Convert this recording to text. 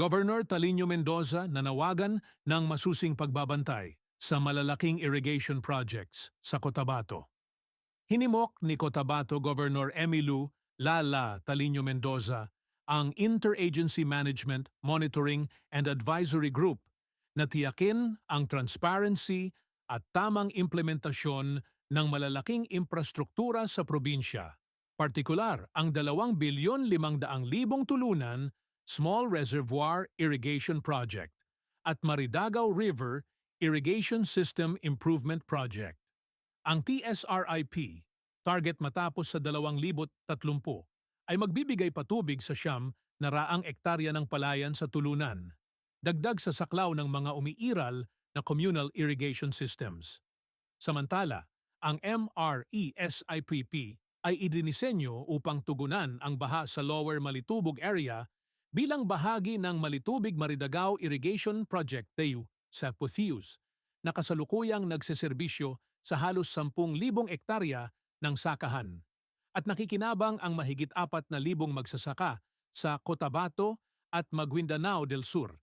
Governor Talino Mendoza nanawagan ng masusing pagbabantay sa malalaking irrigation projects sa Cotabato. Hinimok ni Cotabato Governor Emilu Lala Talino Mendoza ang Interagency Management, Monitoring and Advisory Group na tiyakin ang transparency at tamang implementasyon ng malalaking infrastruktura sa probinsya, partikular ang 2 bilyon 500 libong tulunan Small Reservoir Irrigation Project at Maridagaw River Irrigation System Improvement Project. Ang TSRIP, target matapos sa 2030, ay magbibigay patubig sa siyam na raang ektarya ng palayan sa tulunan, dagdag sa saklaw ng mga umiiral na communal irrigation systems. Samantala, ang MRESIPP ay idinisenyo upang tugunan ang baha sa Lower Malitubog area bilang bahagi ng Malitubig Maridagaw Irrigation Project TEU sa Puthius, na kasalukuyang nagseserbisyo sa halos 10,000 ektarya ng sakahan at nakikinabang ang mahigit 4,000 magsasaka sa Cotabato at Maguindanao del Sur